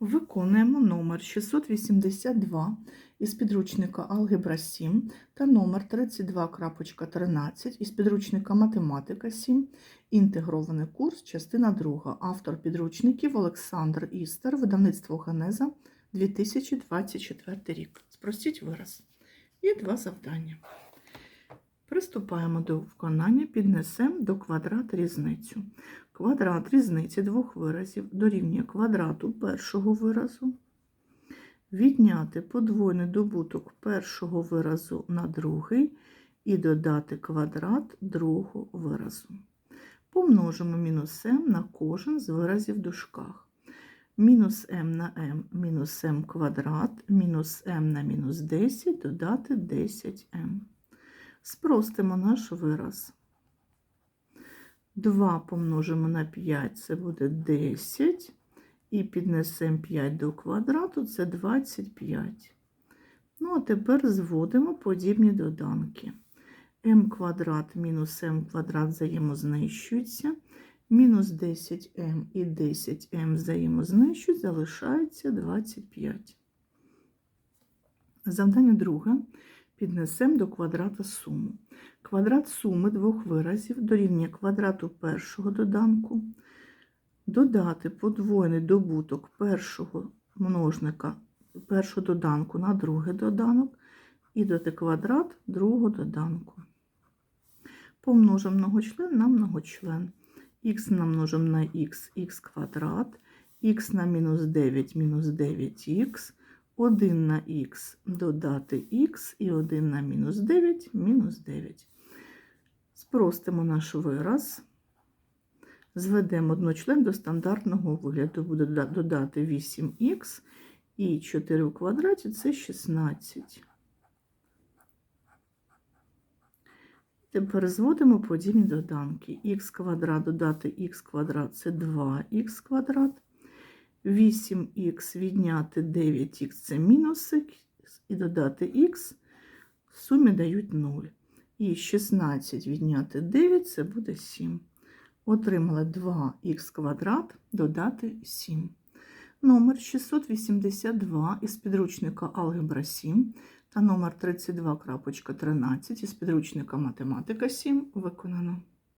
Виконуємо номер 682 із підручника Алгебра 7 та номер 32.13 із підручника Математика 7, інтегрований курс, частина 2. Автор підручників Олександр Істер, видавництво Генеза 2024 рік. Спростіть вираз. Є два завдання. Приступаємо до виконання, піднесемо до квадрат різницю. Квадрат різниці двох виразів дорівнює квадрату першого виразу, відняти подвойний добуток першого виразу на другий і додати квадрат другого виразу. Помножимо мінус m на кожен з виразів в дужках. Мінус m на m мінус m квадрат, мінус m на мінус 10 додати 10m. Спростимо наш вираз. 2 помножимо на 5, це буде 10. І піднесемо 5 до квадрату, це 25. Ну, а тепер зводимо подібні доданки. m квадрат мінус m квадрат взаємознищуються. Мінус 10m і 10m взаємознищують, залишається 25. Завдання друге. Піднесемо до квадрата суму. Квадрат суми двох виразів дорівнює квадрату першого доданку, додати подвоєний добуток першого множника, першого доданку на другий доданок і додати квадрат другого доданку. Помножимо многочлен на многочлен. х намножимо на х, х квадрат, х на мінус 9, мінус 9х, 1 на х додати х і 1 на мінус 9, мінус 9. Спростимо наш вираз. Зведемо одночлен до стандартного вигляду. Буде додати 8х і 4 у квадраті це 16. Тепер зводимо подібні доданки. х квадрат додати х квадрат це 2х квадрат. 8х відняти 9х це мінус і додати х, в сумі дають 0. І 16 відняти 9 це буде 7. Отримали 2х квадрат додати 7. Номер 682 із підручника Алгебра 7 та номер 32.13 із підручника Математика 7 виконано.